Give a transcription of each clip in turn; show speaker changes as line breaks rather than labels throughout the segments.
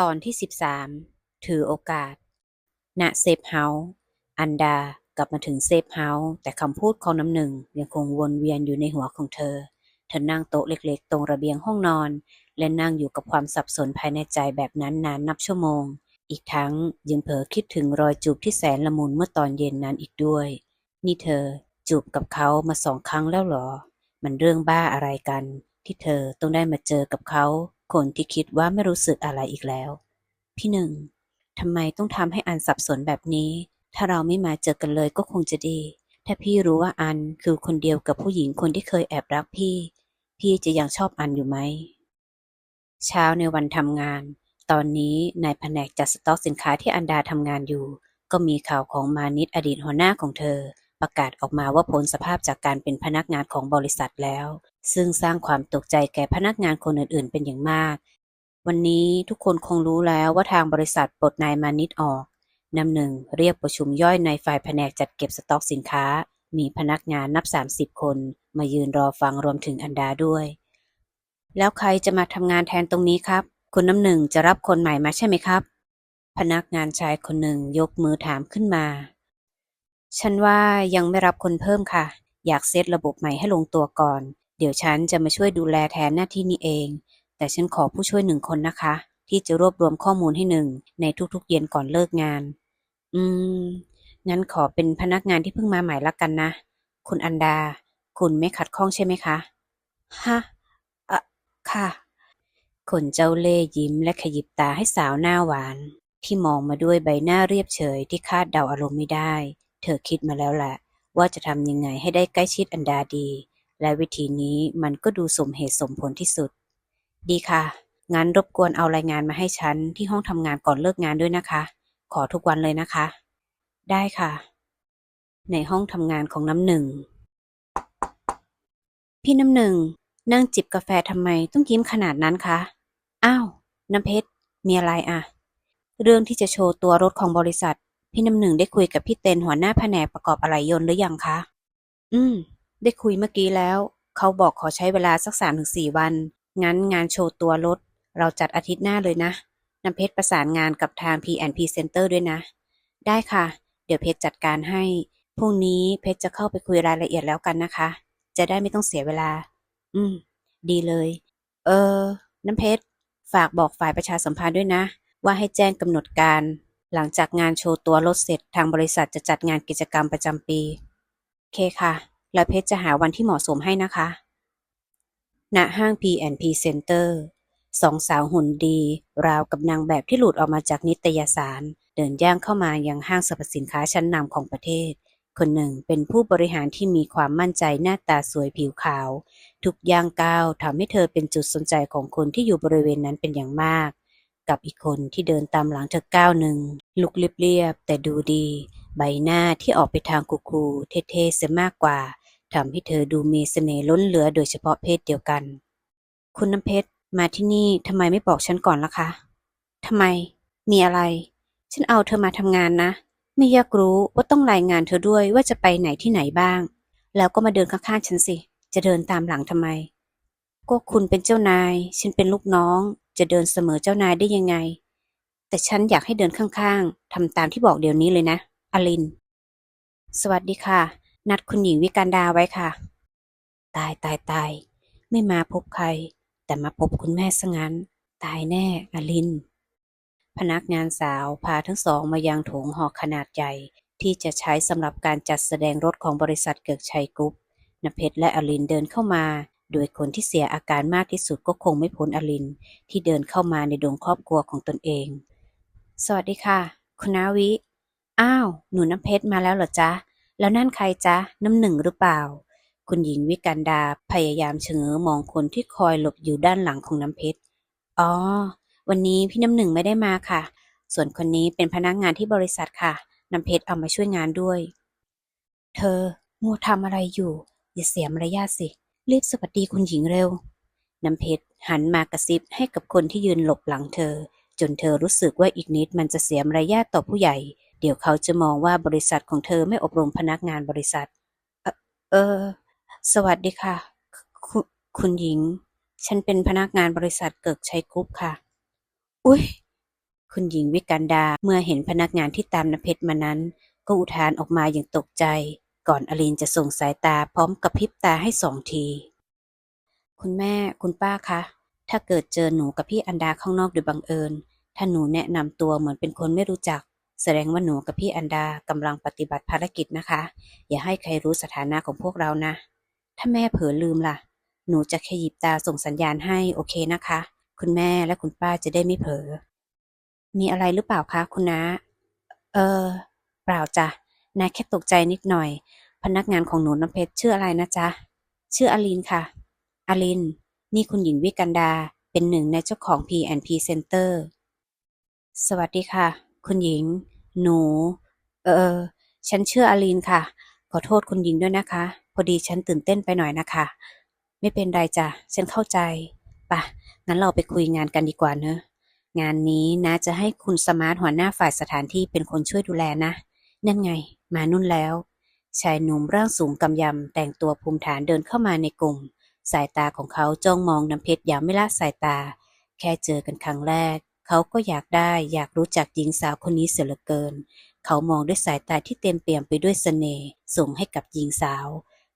ตอนที่สิบสามถือโอกาส ณ เซฟเฮาส์ อันดากลับมาถึงเซฟเฮาส์แต่คำพูดของน้ำหนึ่งยังคงวนเวียนอยู่ในหัวของเธอ เธอนั่งโต๊ะเล็กๆ ตรงระเบียงห้องนอน และนั่งอยู่กับความสับสนภายในใจแบบนั้นนานนับชั่วโมง อีกทั้งยังเผลอคิดถึงรอยจูบที่แสนละมุนเมื่อตอนเย็นนั้นอีกด้วย นี่เธอจูบกับเขามาสองครั้งแล้วหรอ มันเรื่องบ้าอะไรกัน ที่เธอต้องได้มาเจอกับเขา คนที่คิดว่าไม่รู้สึกอะไรอีกแล้ว พี่หนึ่งทำไมต้องทำให้อันสับสนแบบนี้ ถ้าเราไม่มาเจอกันเลยก็คงจะดี ถ้าพี่รู้ว่าอันคือคนเดียวกับผู้หญิงคนที่เคยแอบรักพี่ พี่จะยังชอบอันอยู่ไหม เช้าในวันทำงาน ตอนนี้นายแผนกจัดสต็อกสินค้าที่อันดาทำงานอยู่ ก็มีข่าวของมานิดอดีตหัวหน้าของเธอ ประกาศออกมาว่าพ้นสภาพจากการเป็นพนักงานของบริษัทแล้ว ซึ่งสร้างความตกใจแก่พนักงานคนอื่นๆ เป็นอย่างมาก วันนี้ทุกคนคงรู้แล้วว่าทางบริษัทปลดนายมานิดออกนำหนึ่งเรียกประชุมย่อยในฝ่ายแผนกจัดเก็บสต็อกสินค้า มีพนักงานนับ 30 คน มายืนรอฟังรวมถึงอันดาด้วย แล้วใครจะมาทำงานแทนตรงนี้ครับ คุณน้ำหนึ่งจะรับคนใหม่มาใช่ไหมครับ พนักงานชายคนหนึ่งยกมือถามขึ้นมา ฉันว่ายังไม่รับคนเพิ่มค่ะ อยากเซตระบบใหม่ให้ลงตัวก่อน เดี๋ยวฉันจะมาช่วยดูแลแทนหน้าที่นี้เอง แต่ฉันขอผู้ช่วยหนึ่งคนนะคะ ที่จะรวบรวมข้อมูลให้หนึ่งในทุกๆ เย็นก่อนเลิกงาน อืม งั้นขอเป็นพนักงานที่เพิ่งมาใหม่ละกันนะ คุณอันดา คุณไม่ขัดข้องใช่ไหมคะ ฮะอะค่ะ คนเจ้าเล่ห์ยิ้มและขยิบตาให้สาวหน้าหวาน ที่มองมาด้วยใบหน้าเรียบเฉยที่คาดเดาอารมณ์ไม่ได้ เธอคิดมาแล้วแหละว่าจะทำยังไงให้ได้ใกล้ชิดอันดาดี และวิธีนี้มันก็ดูสมเหตุสมผลที่สุด ดีค่ะ งั้นรบกวนเอารายงานมาให้ฉันที่ห้องทำงานก่อนเลิกงานด้วยนะคะ ขอทุกวันเลยนะคะ ได้ค่ะ ในห้องทำงานของน้ำหนึ่ง พี่น้ำหนึ่ง นั่งจิบกาแฟทำไมต้องยิ้มขนาดนั้นคะ อ้าว น้ำเพชร มีอะไรอะเรื่องที่จะโชว์ตัวรถของบริษัท พี่น้ำหนึ่งได้คุยกับพี่เตนหัวหน้าแผนกประกอบอะไหล่ยนต์หรือยังคะ อืม ได้คุยเมื่อกี้แล้ว เขาบอกขอใช้เวลาสักสามถึงสี่วัน งั้นงานโชว์ตัวรถ เราจัดอาทิตย์หน้าเลยนะน้ำเพชรประสานงานกับทาง P&P Center ด้วยนะ ได้ค่ะ เดี๋ยวเพชรจัดการให้ พรุ่งนี้เพชรจะเข้าไปคุยรายละเอียดแล้วกันนะคะ จะได้ไม่ต้องเสียเวลา อืม ดีเลย เออ น้ำเพชร ฝากบอกฝ่ายประชาสัมพันธ์ด้วยนะ ว่าให้แจ้งกำหนดการ หลังจากงานโชว์ตัวรถเสร็จทางบริษัทจะจัดงานกิจกรรมประจำปี เคค่ะ แล้วเพชรจะหาวันที่เหมาะสมให้นะคะ ณ ห้าง P&P Center สองสาวหุ่นดี ราวกับนางแบบที่หลุดออกมาจากนิตยสาร เดินย่างเข้ามายังห้างสรรพสินค้าชั้นนำของประเทศ คนหนึ่งเป็นผู้บริหารที่มีความมั่นใจหน้าตาสวยผิวขาว ทุกย่างก้าวทำให้เธอเป็นจุดสนใจของคนที่อยู่บริเวณนั้นเป็นอย่างมาก กับอีกคนที่เดินตามหลังเธอก้าวหนึ่ง ลุกเรียบๆแต่ดูดี ใบหน้าที่ออกไปทางคูลๆเท่ๆเสียมากกว่าทำให้เธอดูมีเสน่ห์ล้นเหลือโดยเฉพาะเพศเดียวกัน คุณน้ำเพชรมาที่นี่ทำไมไม่บอกฉันก่อนล่ะคะทำไม มีอะไร ฉันเอาเธอมาทำงานนะ ไม่อยากรู้ว่าต้องรายงานเธอด้วยว่าจะไปไหนที่ไหนบ้าง แล้วก็มาเดินข้างๆฉันสิ จะเดินตามหลังทำไม ก็คุณเป็นเจ้านาย ฉันเป็นลูกน้อง จะเดินเสมอเจ้านายได้ยังไง แต่ฉันอยากให้เดินข้างๆทำตามที่บอกเดี๋ยวนี้เลยนะ อลิน สวัสดีค่ะ นัดคุณหญิงวิการดาไว้ค่ะ ตายตายตาย ไม่มาพบใคร แต่มาพบคุณแม่ซะงั้น ตายแน่ อลิน พนักงานสาวพาทั้งสองมายังโถงหอขนาดใหญ่ที่จะใช้สำหรับการจัดแสดงรถของบริษัทเกิกชัยกรุ๊ปนเพชรและอลินเดินเข้ามา โดยคนที่เสียอาการมากที่สุดก็คงไม่พ้นอลิน ที่เดินเข้ามาในดวงครอบครัวของตนเอง สวัสดีค่ะ คุณนาวิ อ้าว หนูน้ำเพชรมาแล้วเหรอจ๊ะ แล้วนั่นใครจ๊ะ น้ำหนึ่งหรือเปล่า คุณหญิงวิกันดาพยายามเฉงอมองคนที่คอยหลบอยู่ด้านหลังของน้ำเพชร อ๋อ วันนี้พี่น้ำหนึ่งไม่ได้มาค่ะ ส่วนคนนี้เป็นพนักงานที่บริษัทค่ะ น้ำเพชรเอามาช่วยงานด้วย เธอมัวทำอะไรอยู่ อย่าเสียมารยาทสิ รีบสวัสดีคุณหญิงเร็ว น้ำเพชรหันมากระซิบให้กับคนที่ยืนหลบหลังเธอ จนเธอรู้สึกว่าอีกนิดมันจะเสียมารยาทต่อผู้ใหญ่ เดี๋ยวเขาจะมองว่าบริษัทของเธอไม่อบรมพนักงานบริษัท เอ่อเออ สวัสดีค่ะคุคุณหญิง ฉันเป็นพนักงานบริษัทเกิกชัยกรุ๊ปค่ะ อุ้ยคุณหญิงวิกันดาเมื่อเห็นพนักงานที่ตามน้ำเพชรมานั้น ก็อุทานออกมาอย่างตกใจ ก่อนอลินจะส่งสายตาพร้อมกับพริบตาให้สองที คุณแม่คุณป้าคะ ถ้าเกิดเจอหนูกับพี่อันดาข้างนอกโดยบังเอิญ ถ้าหนูแนะนำตัวเหมือนเป็นคนไม่รู้จัก แสดงว่าหนูกับพี่อันดากำลังปฏิบัติภารกิจนะคะ อย่าให้ใครรู้สถานะของพวกเรานะ ถ้าแม่เผลอลืมล่ะ หนูจะขยิบตาส่งสัญญาณให้โอเคนะคะ คุณแม่และคุณป้าจะได้ไม่เผลอมีอะไรหรือเปล่าคะคุณน้าเออ เปล่าจ้ะ นายแค่ตกใจนิดหน่อย พนักงานของหนูน้ำเพชรชื่ออะไรนะจ๊ะ ชื่ออลินค่ะ อลิน นี่คุณหญิงวิกันดา เป็นหนึ่งในเจ้าของ P&P Center สวัสดีค่ะ คุณหญิง หนู เออ ฉันชื่ออลินค่ะ ขอโทษคุณหญิงด้วยนะคะ พอดีฉันตื่นเต้นไปหน่อยนะคะ ไม่เป็นไรจ้ะ ฉันเข้าใจปะงั้นเราไปคุยงานกันดีกว่าเนอะงานนี้นะจะให้คุณสมาร์ทหัวหน้าฝ่ายสถานที่เป็นคนช่วยดูแลนะ นั่นไง มานุ่นแล้ว ชายหนุ่มร่างสูงกำยำแต่งตัวภูมิฐานเดินเข้ามาในกลุ่ม สายตาของเขาจ้องมองน้ำเพชรอย่างไม่ละสายตา แค่เจอกันครั้งแรก เขาก็อยากได้อยากรู้จักหญิงสาวคนนี้เสียเหลือเกิน เขามองด้วยสายตาที่เต็มเปี่ยมไปด้วยเสน่ห์ส่งให้กับหญิงสาว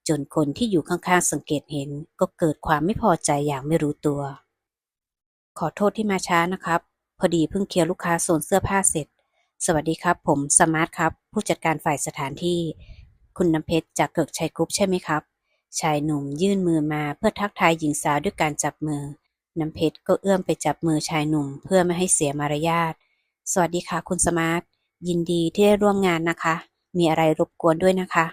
จนคนที่อยู่ข้างๆสังเกตเห็น ก็เกิดความไม่พอใจอย่างไม่รู้ตัว ขอโทษที่มาช้านะครับ พอดีเพิ่งเคลียร์ลูกค้าโซนเสื้อผ้าเสร็จ สวัสดีครับ ผมสมาร์ทครับ ผู้จัดการฝ่ายสถานที่ คุณน้ำเพชรจากเกิกชัยกรุ๊ปใช่ไหมครับ ชายหนุ่มยื่นมือมาเพื่อทักทายหญิงสาวด้วยการจับมือ น้ำเพชรก็เอื้อมไปจับมือชายหนุ่มเพื่อไม่ให้เสียมารยาท สวัสดีค่ะคุณสมาร์ท ยินดีที่ได้ร่วมงานนะคะ มีอะไรรบกวนด้วยนะคะ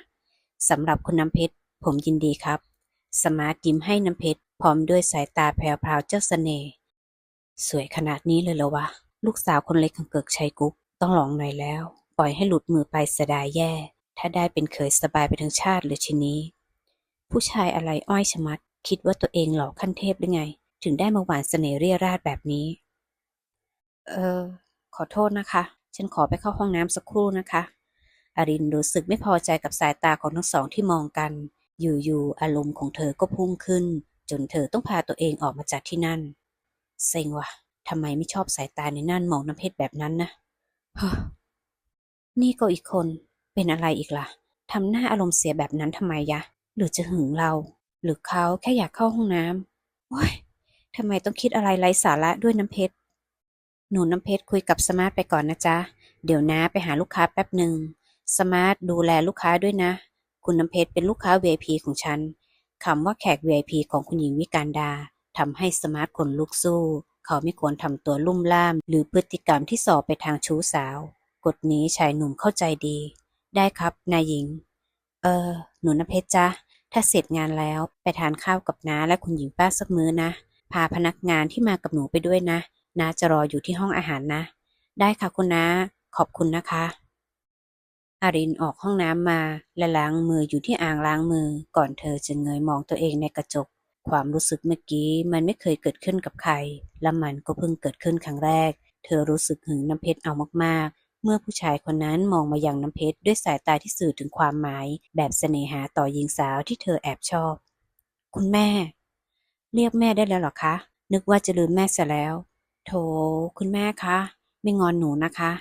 สำหรับคุณน้ำเพชรผมยินดีครับ สมาร์ทยิ้มให้น้ำเพชรพร้อมด้วยสายตาแพรวๆเจ้าเสน่ห์สวยขนาดนี้เลยเหรอวะ ลูกสาวคนเล็กของเกิกชัยกุ๊ก ต้องลองหน่อยแล้ว ปล่อยให้หลุดมือไปเสดายแย่ ถ้าได้เป็นเคยสบายไปทั้งชาติเลยชินี้ ผู้ชายอะไรอ้อยชะมัด คิดว่าตัวเองหล่อขั้นเทพหรือไง ถึงได้มาหวานเสน่ห์เรียราดแบบนี้ เออ ขอโทษนะคะ ฉันขอไปเข้าห้องน้ำสักครู่นะคะอารินรู้สึกไม่พอใจกับสายตาของทั้งสองที่มองกัน อยู่ๆ อารมณ์ของเธอก็พุ่งขึ้น จนเธอต้องพาตัวเองออกมาจากที่นั่น เซ็งว่ะทำไมไม่ชอบสายตาในนั่นมองน้ำเพชรแบบนั้นนะ เฮ้อนี่ก็อีกคนเป็นอะไรอีกล่ะทำหน้าอารมณ์เสียแบบนั้นทำไมยะ หรือจะหึงเรา หรือเขาแค่อยากเข้าห้องน้ำโอ้ยทำไมต้องคิดอะไรไร้สาระด้วยน้ำเพชร หนูน้ำเพชรคุยกับสมาร์ทไปก่อนนะจ๊ะ เดี๋ยวนะไปหาลูกค้าแป๊บหนึ่ง สมาร์ทดูแลลูกค้าด้วยนะ คุณน้ำเพชรเป็นลูกค้า VIP ของฉันคำว่าแขก VIP ของคุณหญิงวิการดาทำให้สมาร์ทขนลุกสู้ เขาไม่ควรทำตัวลุ่มล่าม หรือพฤติกรรมที่สอบไปทางชู้สาว กฎนี้ชายหนุ่มเข้าใจดี ได้ครับนายหญิง เออ หนูนเพชรจ้ะถ้าเสร็จงานแล้วไปทานข้าวกับน้าและคุณหญิงป้าสักมื้อนะ พาพนักงานที่มากับหนูไปด้วยนะน้าจะรออยู่ที่ห้องอาหารนะ ได้ค่ะคุณน้า ขอบคุณนะคะ อารินออกห้องน้ำมาและล้างมืออยู่ที่อ่างล้างมือ ก่อนเธอจะเงยมองตัวเองในกระจก ความรู้สึกเมื่อกี้มันไม่เคยเกิดขึ้นกับใคร และมันก็เพิ่งเกิดขึ้นครั้งแรก เธอรู้สึกหึงน้ำเพชรเอามากๆ เมื่อผู้ชายคนนั้นมองมายังน้ำเพชรด้วยสายตาที่สื่อถึงความหมาย แบบเสน่หาต่อหญิงสาวที่เธอแอบชอบ คุณแม่ เรียกแม่ได้แล้วหรอคะ นึกว่าจะลืมแม่เสียแล้ว โถคุณแม่คะ ไม่งอนหนูนะคะ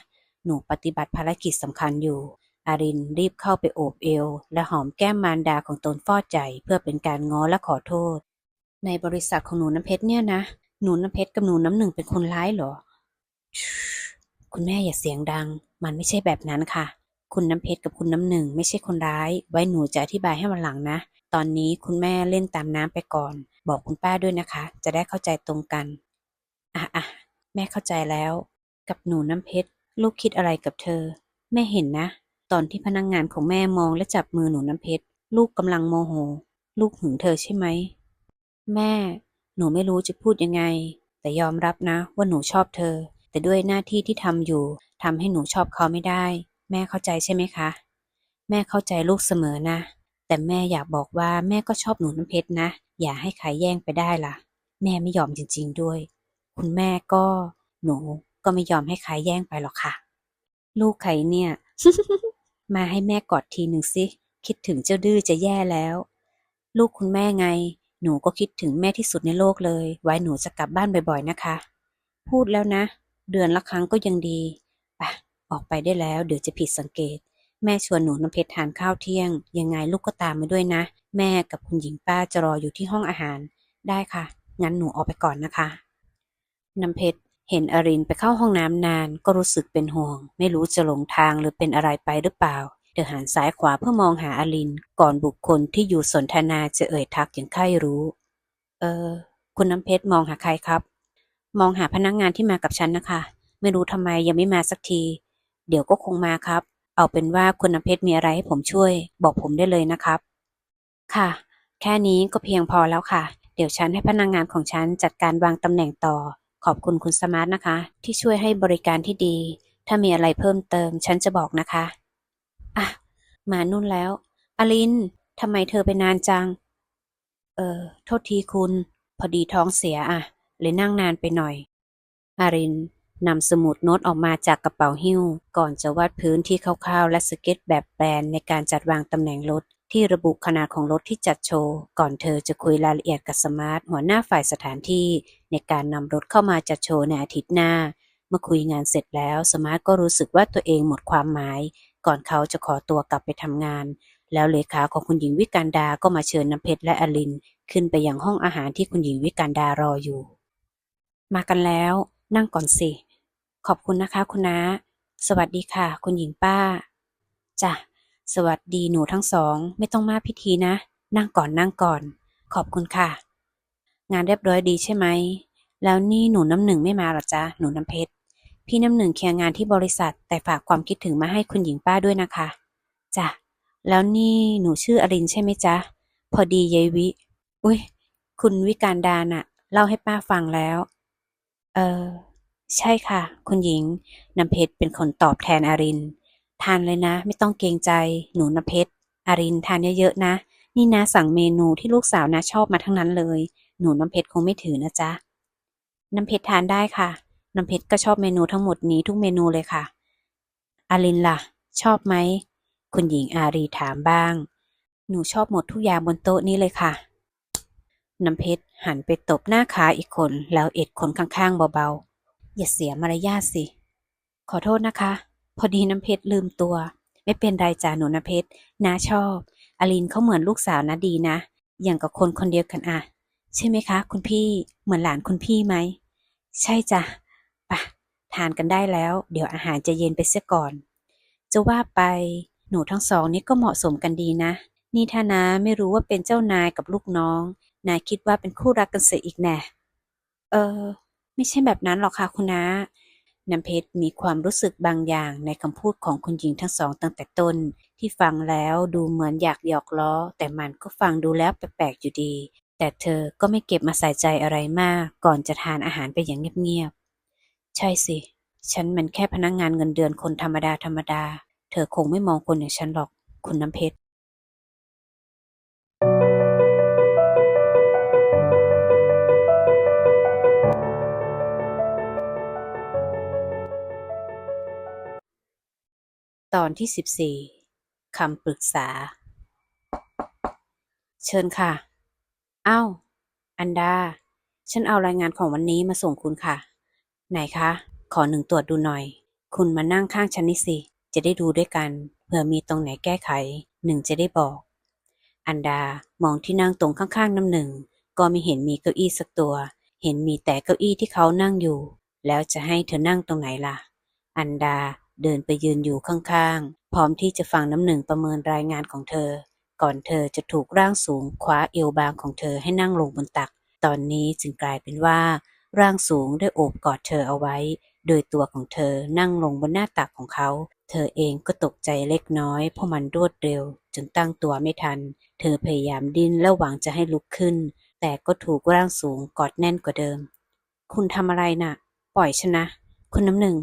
หนูปฏิบัติภารกิจสำคัญอยู่อารินรีบเข้าไปโอบเอว และหอมแก้มมารดาของตนฟอดใจเพื่อเป็นการง้อและขอโทษ ในบริษัทของหนูน้ำเพชรเนี่ยนะ หนูน้ำเพชรกับหนูน้ำหนึ่งเป็นคนร้ายเหรอ คุณแม่อย่าเสียงดัง มันไม่ใช่แบบนั้นค่ะ คุณน้ำเพชรกับคุณน้ำหนึ่งไม่ใช่คนร้าย ไว้หนูจะอธิบายให้วันหลังนะ ตอนนี้คุณแม่เล่นตามน้ำไปก่อน บอกคุณป้าด้วยนะคะ จะได้เข้าใจตรงกัน อะอะแม่เข้าใจแล้ว กับหนูน้ำเพชรลูกคิดอะไรกับเธอ แม่เห็นนะ ตอนที่พนักงงานของแม่มองและจับมือหนูน้ำเพชรลูกกำลังโมโห ลูกหึงเธอใช่ไหม แม่ หนูไม่รู้จะพูดยังไง แต่ยอมรับนะว่าหนูชอบเธอ แต่ด้วยหน้าที่ที่ทำอยู่ทำให้หนูชอบเขาไม่ได้ แม่เข้าใจใช่ไหมคะ แม่เข้าใจลูกเสมอนะ แต่แม่อยากบอกว่าแม่ก็ชอบหนูน้ำเพชรนะ อย่าให้ใครแย่งไปได้ล่ะ แม่ไม่ยอมจริง ๆด้วย คุณแม่ก็ หนูก็ไม่ยอมให้ใครแย่งไปหรอกค่ะ ลูกใครเนี่ย มาให้แม่กอดทีหนึ่งสิ คิดถึงเจ้าดื้อจะแย่แล้ว ลูกคุณแม่ไง หนูก็คิดถึงแม่ที่สุดในโลกเลย ไว้หนูจะกลับบ้านบ่อยๆนะคะ พูดแล้วนะ เดือนละครั้งก็ยังดีไปออกไปได้แล้ว เดี๋ยวจะผิดสังเกต แม่ชวนหนูน้ำเพชรทานข้าวเที่ยง ยังไงลูกก็ตามมาด้วยนะ แม่กับคุณหญิงป้าจะรออยู่ที่ห้องอาหาร ได้ค่ะ งั้นหนูออกไปก่อนนะคะ น้ำเพชรเห็นอรินไปเข้าห้องน้ำนานก็รู้สึกเป็นห่วง ไม่รู้จะหลงทางหรือเป็นอะไรไปหรือเปล่า เธอหันซ้ายขวาเพื่อมองหาอริน ก่อนบุคคลที่อยู่สนทนาจะเอ่ยทักอย่างใคร่รู้ เออ คุณน้ำเพชรมองหาใครครับ มองหาพนักงานที่มากับฉันนะคะ ไม่รู้ทำไมยังไม่มาสักที เดี๋ยวก็คงมาครับ เอาเป็นว่าคุณน้ำเพชรมีอะไรให้ผมช่วย บอกผมได้เลยนะครับ ค่ะ แค่นี้ก็เพียงพอแล้วค่ะ เดี๋ยวฉันให้พนักงานของฉันจัดการวางตำแหน่งต่อ ขอบคุณคุณสมาร์ทนะคะ ที่ช่วยให้บริการที่ดี ถ้ามีอะไรเพิ่มเติม ฉันจะบอกนะคะ อะ มานุ่นแล้ว อลินทำไมเธอไปนานจัง เออ โทษทีคุณ พอดีท้องเสียอะ เลยนั่งนานไปหน่อย อารินนำสมุดโน้ตออกมาจากกระเป๋าหิ้ว ก่อนจะวาดพื้นที่คร่าวๆ และสเก็ตแบบแปลนในการจัดวางตำแหน่งรถ ที่ระบุขนาดของรถที่จัดโชว์ ก่อนเธอจะคุยรายละเอียดกับสมาร์ทหัวหน้าฝ่ายสถานที่ ในการนำรถเข้ามาจัดโชว์ในอาทิตย์หน้า เมื่อคุยงานเสร็จแล้วสมาร์ทก็รู้สึกว่าตัวเองหมดความหมาย ก่อนเขาจะขอตัวกลับไปทำงาน แล้วเลขาของคุณหญิงวิการดาก็มาเชิญน้ำเพชรและอลิน ขึ้นไปยังห้องอาหารที่คุณหญิงวิการดารออยู่ มากันแล้ว นั่งก่อนสิ ขอบคุณนะคะคุณน้าสวัสดีค่ะ คุณหญิงป้าจ้ะสวัสดีหนูทั้งสอง ไม่ต้องมาพิธีนะ นั่งก่อนนั่งก่อน ขอบคุณค่ะ งานเรียบร้อยดีใช่ไหม แล้วนี่หนูน้ำหนึ่งไม่มาหรอจ๊ะ หนูน้ำเพชร พี่น้ำหนึ่งเคลียร์งานที่บริษัท แต่ฝากความคิดถึงมาให้คุณหญิงป้าด้วยนะคะจ้ะแล้วนี่หนูชื่ออรินใช่ไหมจ๊ะ พอดียายวิ อุ้ยคุณวิการดาน่ะ เล่าให้ป้าฟังแล้ว เออ ใช่ค่ะ คุณหญิงน้ำเพชรเป็นคนตอบแทนอาริน ทานเลยนะ ไม่ต้องเกรงใจ หนูน้ำเพชรอารินทานเยอะๆนะ นี่นะสั่งเมนูที่ลูกสาวนะชอบมาทั้งนั้นเลย หนูน้ำเพชรคงไม่ถือนะจ๊ะ น้ำเพชรทานได้ค่ะ น้ำเพชรก็ชอบเมนูทั้งหมดนี้ทุกเมนูเลยค่ะ อารินล่ะ ชอบไหม คุณหญิงอารีถามบ้าง หนูชอบหมดทุกอย่างบนโต๊ะนี้เลยค่ะ น้ำเพชรหันไปตบหน้าขาอีกคนแล้วเอ็ดคนข้างๆเบาๆ อย่าเสียมารยาทสิ ขอโทษนะคะ พอดีน้ำเพชรลืมตัว ไม่เป็นไรจ้าหนูน้ำเพชรน้าชอบอลินเขาเหมือนลูกสาวนะดีนะ อย่างกับคนคนเดียวกันอะใช่ไหมคะ คุณพี่ เหมือนหลานคุณพี่ไหม ใช่จ้ะ ทานกันได้แล้ว เดี๋ยวอาหารจะเย็นไปเสียก่อน จะว่าไปหนูทั้งสองนี่ก็เหมาะสมกันดีนะ นี่ถ้านาไม่รู้ว่าเป็นเจ้านายกับลูกน้องนายคิดว่าเป็นคู่รักกันเสียอีกแน่เออ ไม่ใช่แบบนั้นหรอกค่ะคุณน้าน้ำเพชรมีความรู้สึกบางอย่างในคำพูดของคุณหญิงทั้งสองตั้งแต่ต้น ที่ฟังแล้วดูเหมือนอยากหยอกล้อ แต่มันก็ฟังดูแล้วแปลกๆอยู่ดี แต่เธอก็ไม่เก็บมาใส่ใจอะไรมาก ก่อนจะทานอาหารไปอย่างเงียบๆ ใช่สิ ฉันมันแค่พนักงงานเงินเดือนคนธรรมดาธรรมดา เธอคงไม่มองคนอย่างฉันหรอก คุณน้ำเพชรตอนที่สิบสี่คำปรึกษา เชิญค่ะ อ้าว อันดา ฉันเอารายงานของวันนี้มาส่งคุณค่ะ ไหนคะ ขอหนึ่งตรวจดูหน่อย คุณมานั่งข้างฉันนี่สิ จะได้ดูด้วยกัน เผื่อมีตรงไหนแก้ไข หนึ่งจะได้บอก อันดามองที่นั่งตรงข้างๆน้ำหนึ่ง ก็ไม่เห็นมีเก้าอี้สักตัว เห็นมีแต่เก้าอี้ที่เขานั่งอยู่ แล้วจะให้เธอนั่งตรงไหนล่ะ อันดาเดินไปยืนอยู่ข้างๆ พร้อมที่จะฟังน้ำหนึ่งประเมินรายงานของเธอ ก่อนเธอจะถูกร่างสูงคว้าเอวบางของเธอให้นั่งลงบนตัก ตอนนี้จึงกลายเป็นว่า ร่างสูงได้โอบกอดเธอเอาไว้ โดยตัวของเธอนั่งลงบนหน้าตักของเขา เธอเองก็ตกใจเล็กน้อยเพราะมันรวดเร็ว จนตั้งตัวไม่ทัน เธอพยายามดิ้นและหวังจะให้ลุกขึ้น แต่ก็ถูกร่างสูงกอดแน่นกว่าเดิม คุณทำอะไรน่ะ ปล่อยฉันนะ คุณน้ำหนึ่ง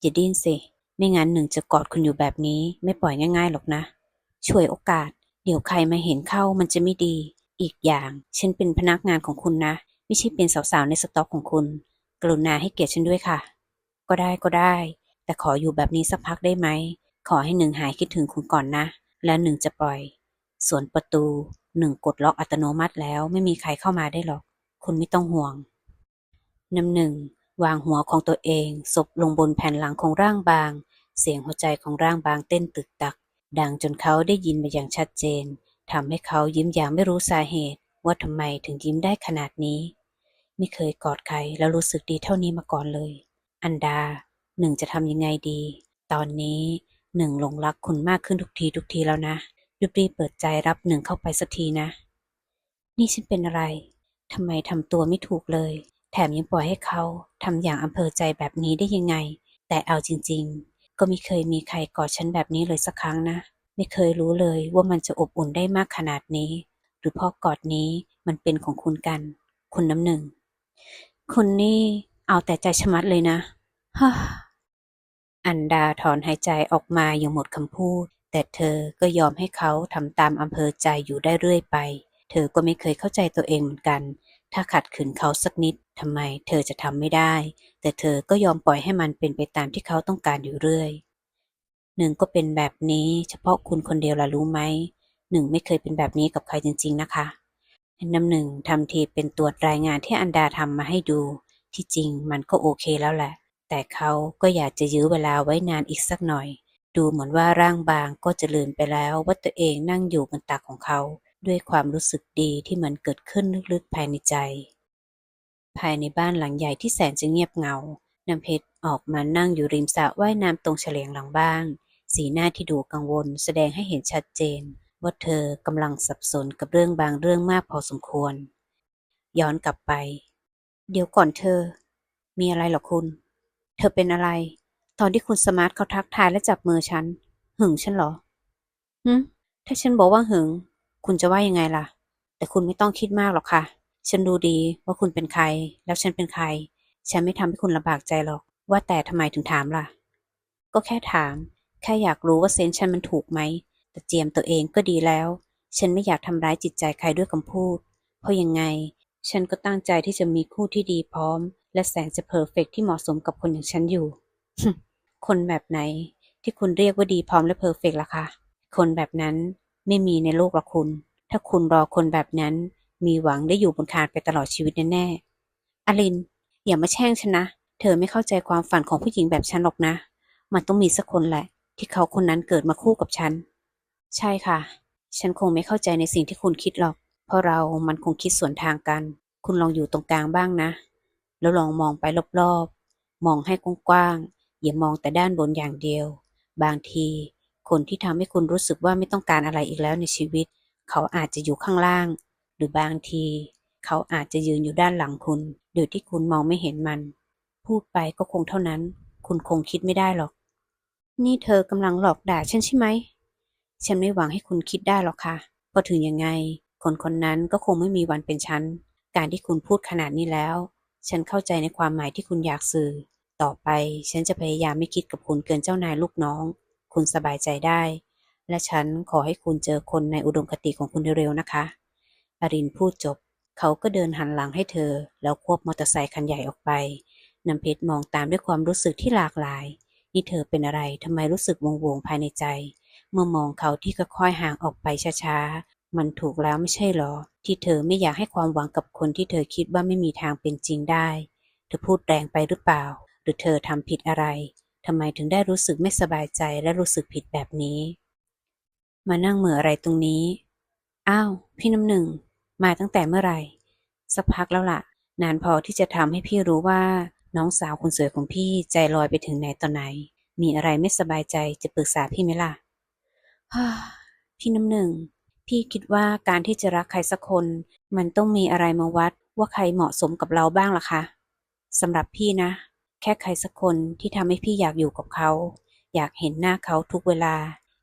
อย่าดิ้นสิ ไม่งั้นหนึ่งจะกอดคุณอยู่แบบนี้ไม่ปล่อยง่ายๆหรอกนะ ช่วยโอกาส เดี๋ยวใครมาเห็นเข้ามันจะไม่ดี อีกอย่าง ฉันเป็นพนักงานของคุณนะ ไม่ใช่เป็นสาวๆในสต็อกของคุณ กรุณาให้เกียรติฉันด้วยค่ะ ก็ได้ก็ได้ แต่ขออยู่แบบนี้สักพักได้ไหม ขอให้หนึ่งหายคิดถึงคุณก่อนนะ แล้วหนึ่งจะปล่อย ส่วนประตูหนึ่งกดล็อกอัตโนมัติแล้วไม่มีใครเข้ามาได้หรอก คุณไม่ต้องห่วงน้ำหนึ่งวางหัวของตัวเองศพลงบนแผ่นหลังของร่างบาง เสียงหัวใจของร่างบางเต้นตึกตัก ดังจนเขาได้ยินมาอย่างชัดเจนทำให้เขายิ้มอย่างไม่รู้สาเหตุ ว่าทำไมถึงยิ้มได้ขนาดนี้ ไม่เคยกอดใครแล้วรู้สึกดีเท่านี้มาก่อนเลย อันดาหนึ่งจะทำยังไงดี ตอนนี้หนึ่งหลงรักคุณมากขึ้นทุกทีทุกทีแล้วนะรีบๆเปิดใจรับหนึ่งเข้าไปสักทีนะ นี่ฉันเป็นอะไรทำไมทำตัวไม่ถูกเลย แถมยังปล่อยให้เขาทำอย่างอำเภอใจแบบนี้ได้ยังไง แต่เอาจริง ๆ ก็ไม่เคยมีใครกอดฉันแบบนี้เลยสักครั้งนะ ไม่เคยรู้เลยว่ามันจะอบอุ่นได้มากขนาดนี้ หรือพ่อกอดนี้มันเป็นของคุณกัน คุณน้ำหนึ่ง คุณนี่เอาแต่ใจชะมัดเลยนะฮ่าอันดาถอนหายใจออกมาอย่างหมดคำพูด แต่เธอก็ยอมให้เขาทำตามอำเภอใจอยู่ได้เรื่อยไป เธอก็ไม่เคยเข้าใจตัวเองเหมือนกัน ถ้าขัดขืนเขาสักนิดทำไม เธอจะทำไม่ได้ แต่เธอก็ยอมปล่อยให้มันเป็นไปตามที่เขาต้องการอยู่เรื่อยหนึ่งก็เป็นแบบนี้เฉพาะคุณคนเดียวล่ะรู้ไหมหนึ่งไม่เคยเป็นแบบนี้กับใครจริง ๆ นะคะ น้ำหนึ่งทำทีเป็นตรวจรายงานที่อันดาทำมาให้ดู ที่จริงมันก็โอเคแล้วแหละ แต่เขาก็อยากจะยื้อเวลาไว้นานอีกสักหน่อย ดูเหมือนว่าร่างบางก็จะลืมไปแล้วว่าตัวเองนั่งอยู่บนตักของเขา ด้วยความรู้สึกดีที่มันเกิดขึ้นลึกๆภายในใจ ภายในบ้านหลังใหญ่ที่แสนจะเงียบเหงา น้ำเพชรออกมานั่งอยู่ริมสระว่ายน้ำตรงเฉลียงหลังบ้าน สีหน้าที่ดูกังวลแสดงให้เห็นชัดเจน ว่าเธอกำลังสับสนกับเรื่องบางเรื่องมากพอสมควร ย้อนกลับไป เดี๋ยวก่อนเธอ มีอะไรหรอคุณ เธอเป็นอะไร ตอนที่คุณสมาร์ทเขาทักทายและจับมือฉัน หึงฉันเหรอหึถ้าฉันบอกว่าหึง คุณจะว่ายังไงล่ะ แต่คุณไม่ต้องคิดมากหรอกค่ะ ฉันรู้ดีว่าคุณเป็นใคร แล้วฉันเป็นใคร ฉันไม่ทำให้คุณลำบากใจหรอก ว่าแต่ทำไมถึงถามล่ะ ก็แค่ถาม แค่อยากรู้ว่าเซนฉันมันถูกไหม แต่เจียมตัวเองก็ดีแล้ว ฉันไม่อยากทำร้ายจิตใจใครด้วยคำพูด เพราะยังไง ฉันก็ตั้งใจที่จะมีคู่ที่ดีพร้อม และแสนจะเพอร์เฟกต์ที่เหมาะสมกับคนอย่างฉันอยู่ คนแบบไหน ที่คุณเรียกว่าดีพร้อมและเพอร์เฟกต์ล่ะคะคนแบบนั้นไม่มีในโลกหรอกคุณ ถ้าคุณรอคนแบบนั้น มีหวังได้อยู่บนคานไปตลอดชีวิตแน่ๆอลิน อย่ามาแช่งฉันนะ เธอไม่เข้าใจความฝันของผู้หญิงแบบฉันหรอกนะ มันต้องมีสักคนแหละ ที่เขาคนนั้นเกิดมาคู่กับฉัน ใช่ค่ะ ฉันคงไม่เข้าใจในสิ่งที่คุณคิดหรอก เพราะเรามันคงคิดสวนทางกัน คุณลองอยู่ตรงกลางบ้างนะ แล้วลองมองไปรอบๆ มองให้กว้างๆ อย่ามองแต่ด้านบนอย่างเดียว บางที คนที่ทำให้คุณรู้สึกว่าไม่ต้องการอะไรอีกแล้วในชีวิต เขาอาจจะอยู่ข้างล่าง หรือบางที เขาอาจจะยืนอยู่ด้านหลังคุณ โดยที่คุณมองไม่เห็นมัน พูดไปก็คงเท่านั้น คุณคงคิดไม่ได้หรอก นี่เธอกำลังหลอกด่าฉันใช่ไหม ฉันไม่หวังให้คุณคิดได้หรอกค่ะเพราะถึงยังไง คนคนนั้นก็คงไม่มีวันเป็นฉัน การที่คุณพูดขนาดนี้แล้ว ฉันเข้าใจในความหมายที่คุณอยากสื่อ ต่อไปฉันจะพยายามไม่คิดกับคุณเกินเจ้านายลูกน้อง คุณสบายใจได้ และฉันขอให้คุณเจอคนในอุดมคติของคุณเร็วๆนะคะอรินพูดจบ เขาก็เดินหันหลังให้เธอ แล้วควบมอเตอร์ไซค์คันใหญ่ออกไปน้ำเพชรมองตามด้วยความรู้สึกที่หลากหลาย นี่เธอเป็นอะไรทำไมรู้สึกวงวงๆภายในใจ เมื่อมองเขาที่ค่อยๆห่างออกไปช้าๆ มันถูกแล้วไม่ใช่หรอ ที่เธอไม่อยากให้ความหวังกับคนที่เธอคิดว่าไม่มีทางเป็นจริงได้ เธอพูดแรงไปหรือเปล่า หรือเธอทำผิดอะไรทำไมถึงได้รู้สึกไม่สบายใจและรู้สึกผิดแบบนี้ มานั่งเหมืออะไรตรงนี้ อ้าว พี่น้ำหนึ่ง มาตั้งแต่เมื่อไหร่ สักพักแล้วล่ะ นานพอที่จะทำให้พี่รู้ว่า น้องสาวคนสวยของพี่ใจลอยไปถึงไหนต่อไหน มีอะไรไม่สบายใจจะปรึกษาพี่ไหมล่ะฮ่า พี่น้ำหนึ่ง พี่คิดว่าการที่จะรักใครสักคน มันต้องมีอะไรมาวัดว่าใครเหมาะสมกับเราบ้างล่ะคะสำหรับพี่นะ แค่ใครสักคนที่ทำให้พี่อยากอยู่กับเขา อยากเห็นหน้าเขาทุกเวลา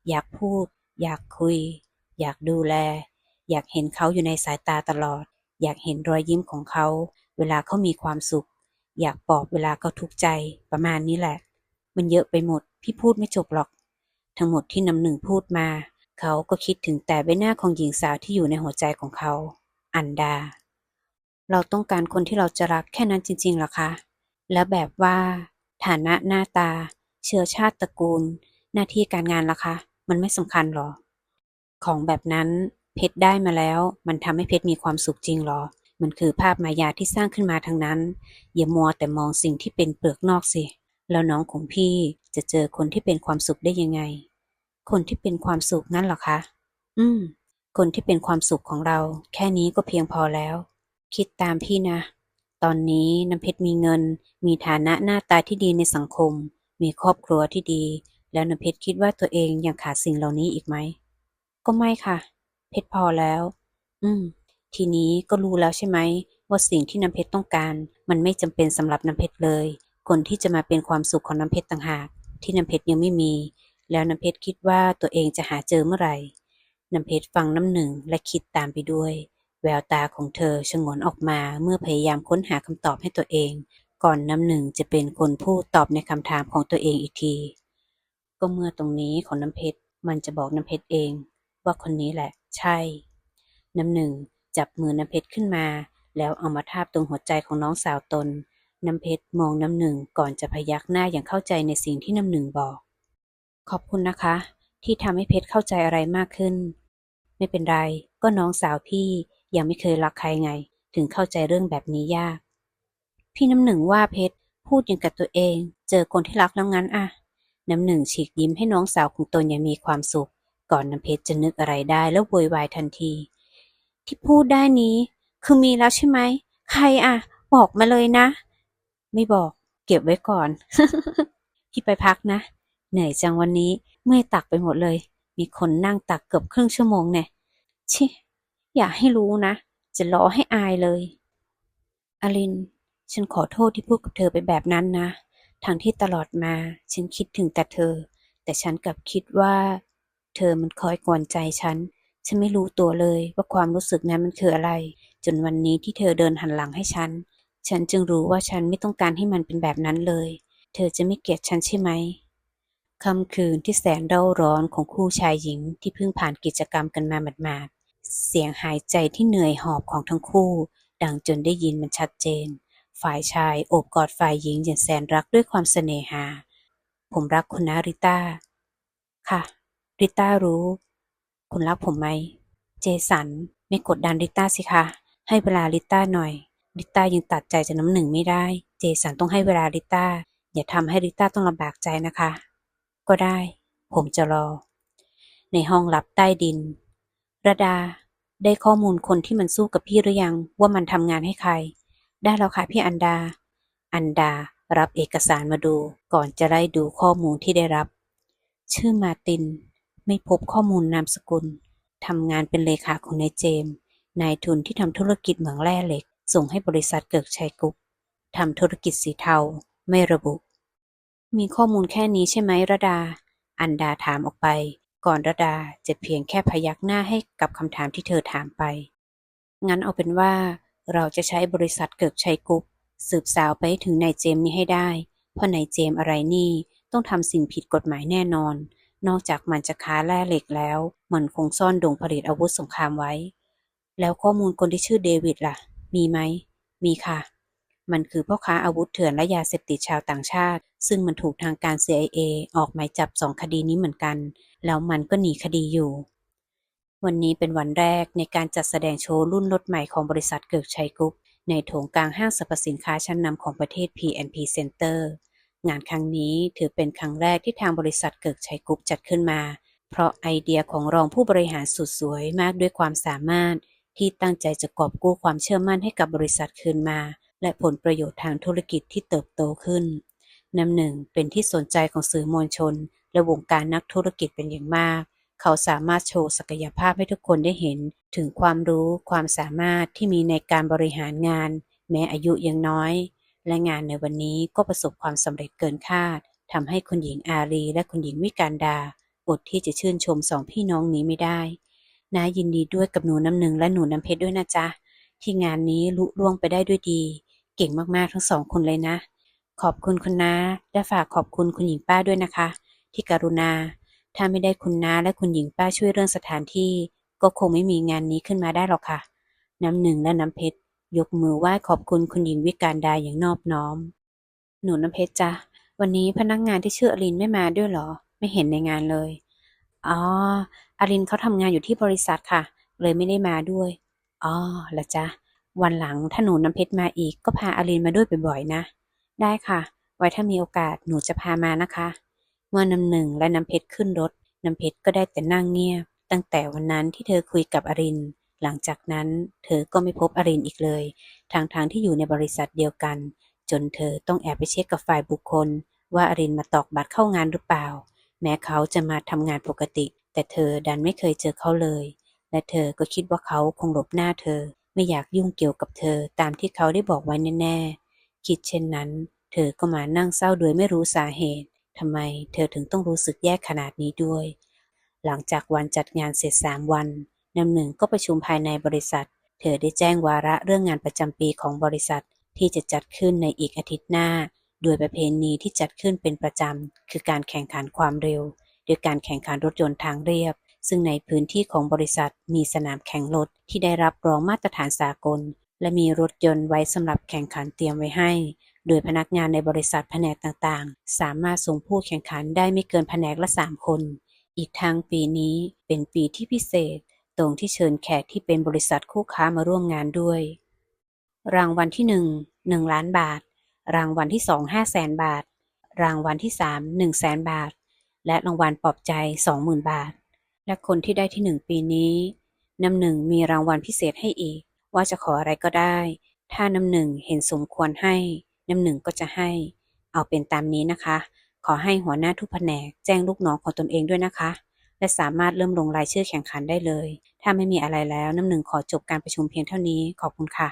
อยากพูด อยากคุย อยากดูแล อยากเห็นเขาอยู่ในสายตาตลอด อยากเห็นรอยยิ้มของเขา เวลาเขามีความสุข อยากปลอบเวลาเขาทุกข์ใจประมาณนี้แหละ มันเยอะไปหมด พี่พูดไม่จบหรอก ทั้งหมดที่น้ำหนึ่งพูดมา เขาก็คิดถึงแต่ใบหน้าของหญิงสาวที่อยู่ในหัวใจของเขา อันดา เราต้องการคนที่เราจะรักแค่นั้นจริงๆหรอคะ แล้วแบบว่า ฐานะหน้าตา เชื้อชาติตระกูล หน้าที่การงานล่ะคะ มันไม่สำคัญหรอ ของแบบนั้นเพชรได้มาแล้ว มันทำให้เพชรมีความสุขจริงหรอมันคือภาพมายาที่สร้างขึ้นมาทั้งนั้น อย่ามัวแต่มองสิ่งที่เป็นเปลือกนอกสิ แล้วน้องของพี่ จะเจอคนที่เป็นความสุขได้ยังไง คนที่เป็นความสุขนั่นหรอคะ อืม คนที่เป็นความสุขของเรา แค่นี้ก็เพียงพอแล้ว คิดตามพี่นะ ตอนนี้น้ำเพชรมีเงิน มีฐานะหน้าตาที่ดีในสังคม มีครอบครัวที่ดี แล้วน้ำเพชรคิดว่าตัวเองยังขาดสิ่งเหล่านี้อีกไหม ก็ไม่ค่ะ เพชรพอแล้ว อืม ทีนี้ก็รู้แล้วใช่ไหมว่าสิ่งที่น้ำเพชรต้องการ มันไม่จำเป็นสำหรับน้ำเพชรเลย คนที่จะมาเป็นความสุขของน้ำเพชรต่างหาก ที่น้ำเพชรยังไม่มี แล้วน้ำเพชรคิดว่าตัวเองจะหาเจอเมื่อไหร่น้ำเพชรฟังน้ำหนึ่งและคิดตามไปด้วย แววตาของเธอชงนออกมาเมื่อพยายามค้นหาคำตอบให้ตัวเอง ก่อนน้ำหนึ่งจะเป็นคนพูดตอบในคำถามของตัวเองอีกที ก็เมื่อตรงนี้ของน้ำเพชรมันจะบอกน้ำเพชรเอง ว่าคนนี้แหละ ใช่ น้ำหนึ่งจับมือน้ำเพชรขึ้นมา แล้วเอามาทาบตรงหัวใจของน้องสาวตน น้ำเพชรมองน้ำหนึ่งก่อนจะพยักหน้าอย่างเข้าใจในสิ่งที่น้ำหนึ่งบอก ขอบคุณนะคะ ที่ทำให้เพชรเข้าใจอะไรมากขึ้น ไม่เป็นไรก็น้องสาวพี่ยังไม่เคยรักใครไง ถึงเข้าใจเรื่องแบบนี้ยาก พี่น้ำหนึ่งว่าเพชรพูดอย่างกับตัวเอง เจอคนที่รักแล้วงั้นอะน้ำหนึ่งฉีกยิ้มให้น้องสาวของตนอย่างมีความสุข ก่อนน้ำเพชรจะนึกอะไรได้แล้วโวยวายทันที ที่พูดได้นี้ คือมีแล้วใช่ไหมใครอะบอกมาเลยนะ ไม่บอก เก็บไว้ก่อน พี่ไปพักนะ เหนื่อยจังวันนี้ เมื่อยตักไปหมดเลย มีคนนั่งตักเกือบครึ่งชั่วโมงเนี่ยชิอย่าให้รู้นะ จะล้อให้อายเลย อลิน ฉันขอโทษที่พูดกับเธอไปแบบนั้นนะ ทั้งที่ตลอดมา ฉันคิดถึงแต่เธอ แต่ฉันกลับคิดว่า เธอมันคอยกวนใจฉัน ฉันไม่รู้ตัวเลยว่าความรู้สึกนั้นมันคืออะไร จนวันนี้ที่เธอเดินหันหลังให้ฉัน ฉันจึงรู้ว่าฉันไม่ต้องการให้มันเป็นแบบนั้นเลย เธอจะไม่เกลียดฉันใช่ไหมค่ำคืนที่แสนเร่าร้อนของคู่ชายหญิงที่เพิ่งผ่านกิจกรรมกันมาหมาดๆ เสียงหายใจที่เหนื่อยหอบของทั้งคู่ ดังจนได้ยินมันชัดเจน ฝ่ายชายโอบกอดฝ่ายหญิงอย่างแสนรักด้วยความเสน่หา ผมรักคุณนะริต้า ค่ะ ริต้ารู้ คุณรักผมไหม เจสัน ไม่กดดันริต้าสิคะ ให้เวลาริต้าหน่อย ริต้ายังตัดใจจากน้ำหนึ่งไม่ได้ เจสันต้องให้เวลาริต้า อย่าทำให้ริต้าต้องลำบากใจนะคะ ก็ได้ ผมจะรอ ในห้องลับใต้ดิน ระดา ได้ข้อมูลคนที่มันสู้กับพี่หรือยังว่ามันทำงานให้ใคร ได้แล้วค่ะพี่อันดา อันดารับเอกสารมาดูก่อนจะไล่ดูข้อมูลที่ได้รับ ชื่อมาติน ไม่พบข้อมูลนามสกุลทำงานเป็นเลขาของนายเจมส์นายทุนที่ทำธุรกิจเหมืองแร่เหล็ก ส่งให้บริษัทเกิกชัยกรุ๊ปทำธุรกิจสีเทา ไม่ระบุ มีข้อมูลแค่นี้ใช่ไหมระดา อันดาถามออกไป ก่อนระดาจะเพียงแค่พยักหน้าให้กับคำถามที่เธอถามไป งั้นเอาเป็นว่า เราจะใช้บริษัทเกิกชัยกรุ๊ปสืบสาวไปถึงนายเจมส์นี้ให้ได้ เพราะนายเจมส์อะไรนี่ต้องทำสิ่งผิดกฎหมายแน่นอน นอกจากมันจะค้าแร่เหล็กแล้ว มันคงซ่อนดงผลิตอาวุธสงครามไว้ แล้วข้อมูลคนที่ชื่อเดวิดล่ะ มีไหม มีค่ะ มันคือพ่อค้าอาวุธเถื่อนและยาเสพติดชาวต่างชาติ ซึ่งมันถูกทางการ CIA ออกหมายจับสองคดีนี้เหมือนกัน แล้วมันก็หนีคดีอยู่ วันนี้เป็นวันแรกในการจัดแสดงโชว์รุ่นรถใหม่ของบริษัทเกิกชัยกรุ๊ปในโถงกลางห้างสรรพสินค้าชั้นนำของประเทศ P&P Center งานครั้งนี้ถือเป็นครั้งแรกที่ทางบริษัทเกิกชัยกรุ๊ปจัดขึ้นมา เพราะไอเดียของรองผู้บริหารสุดสวยมากด้วยความสามารถ ที่ตั้งใจจะกอบกู้ความเชื่อมั่นให้กับบริษัทคืนมา และผลประโยชน์ทางธุรกิจที่เติบโตขึ้นน้ำหนึ่งเป็นที่สนใจของสื่อมวลชน และวงการนักธุรกิจเป็นอย่างมาก เขาสามารถโชว์ศักยภาพให้ทุกคนได้เห็น ถึงความรู้ความสามารถที่มีในการบริหารงาน แม้อายุยังน้อย และงานในวันนี้ก็ประสบความสำเร็จเกินคาดทำให้คุณหญิงอารีและคุณหญิงวิการดาอดที่จะชื่นชมสองพี่น้องนี้ไม่ได้ น้ายินดีด้วยกับหนูน้ำหนึ่งและหนูน้ำเพชรด้วยนะจ๊ะ ที่งานนี้ลุล่วงไปได้ด้วยดี เก่งมากๆทั้งสองคนเลยนะ ขอบคุณคุณน้าและฝากขอบคุณคุณหญิงป้าด้วยนะคะ ที่กรุณา ถ้าไม่ได้คุณน้าและคุณหญิงป้าช่วยเรื่องสถานที่ ก็คงไม่มีงานนี้ขึ้นมาได้หรอกค่ะ น้ำหนึ่งและน้ำเพชรยกมือไหว้ขอบคุณคุณหญิงวิการดาอย่างนอบน้อม หนูน้ำเพชรจ้ะวันนี้พนักงานที่ชื่ออลินไม่มาด้วยหรอ ไม่เห็นในงานเลย อ๋ออลินเขาทำงานอยู่ที่บริษัทค่ะ เลยไม่ได้มาด้วย อ๋อละจ๊ะวันหลังถ้าหนูน้ำเพชรมาอีกก็พาอลินมาด้วยบ่อยๆนะ ได้ค่ะ ไว้ถ้ามีโอกาสหนูจะพามานะคะ เมื่อน้ำหนึ่งและน้ำเพชรขึ้นรถ น้ำเพชรก็ได้แต่นั่งเงียบ ตั้งแต่วันนั้นที่เธอคุยกับอริน หลังจากนั้น เธอก็ไม่พบอรินอีกเลย ทางทางที่อยู่ในบริษัทเดียวกัน จนเธอต้องแอบไปเช็คกับฝ่ายบุคคล ว่าอรินมาตอกบัตรเข้างานหรือเปล่า แม้เขาจะมาทำงานปกติ แต่เธอดันไม่เคยเจอเขาเลย และเธอก็คิดว่าเขาคงหลบหน้าเธอ ไม่อยากยุ่งเกี่ยวกับเธอตามที่เขาได้บอกไว้แน่ๆ คิดเช่นนั้น เธอก็มานั่งเศร้าโดยไม่รู้สาเหตุทำไมเธอถึงต้องรู้สึกแย่ขนาดนี้ด้วย หลังจากวันจัดงานเสร็จสามวันน้ำหนึ่งก็ประชุมภายในบริษัท เธอได้แจ้งวาระเรื่องงานประจำปีของบริษัทที่จะจัดขึ้นในอีกอาทิตย์หน้า โดยประเพณีที่จัดขึ้นเป็นประจำ คือการแข่งขันความเร็ว โดยการแข่งขันรถยนต์ทางเรียบ ซึ่งในพื้นที่ของบริษัทมีสนามแข่งรถที่ได้รับรองมาตรฐานสากล และมีรถยนต์ไว้สำหรับแข่งขันเตรียมไว้ให้ โดยพนักงานในบริษัทแผนกต่างๆ สามารถส่งผู้แข่งขันได้ไม่เกินแผนกละ 3 คน อีกทั้งปีนี้เป็นปีที่พิเศษ ตรงที่เชิญแขกที่เป็นบริษัทคู่ค้ามาร่วมงานด้วย รางวัลที่ 1 1 ล้านบาท รางวัลที่2 5แสนบาท รางวัลที่3 1แสนบาท และรางวัลปลอบใจ20,000บาท และคนที่ได้ที่หนึ่งปีนี้น้ำหนึ่งมีรางวัลพิเศษให้อีก ว่าจะขออะไรก็ได้ ถ้าน้ำหนึ่งเห็นสมควรให้ น้ำหนึ่งก็จะให้ เอาเป็นตามนี้นะคะ ขอให้หัวหน้าทุกแผนกแจ้งลูกน้องของตนเองด้วยนะคะ และสามารถเริ่มลงรายชื่อแข่งขันได้เลย ถ้าไม่มีอะไรแล้วน้ำหนึ่งขอจบการประชุมเพียงเท่านี้ขอบคุณค่ะ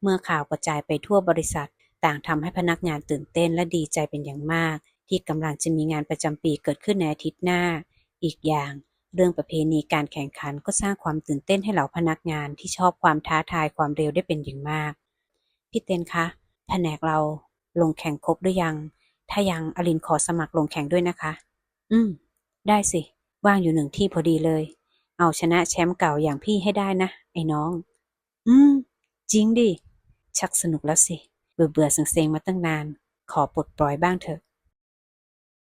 เมื่อข่าวกระจายไปทั่วบริษัท ต่างทำให้พนักงานตื่นเต้นและดีใจเป็นอย่างมาก ที่กำลังจะมีงานประจำปีเกิดขึ้นในอาทิตย์หน้า อีกอย่าง เรื่องประเพณีการแข่งขันก็สร้างความตื่นเต้นให้เหล่าพนักงานที่ชอบความท้าทายความเร็วได้เป็นอย่างมาก พี่เต้นคะ แผนกเราลงแข่งครบหรือยัง ถ้ายังอลินขอสมัครลงแข่งด้วยนะคะ อืม ได้สิ ว่างอยู่หนึ่งที่พอดีเลย เอาชนะแชมป์เก่าอย่างพี่ให้ได้นะ ไอ้น้อง อืม จริงดิ ชักสนุกแล้วสิ เบื่อเบื่อๆเซ็งๆมาตั้งนาน ขอปลดปล่อยบ้างเถอะ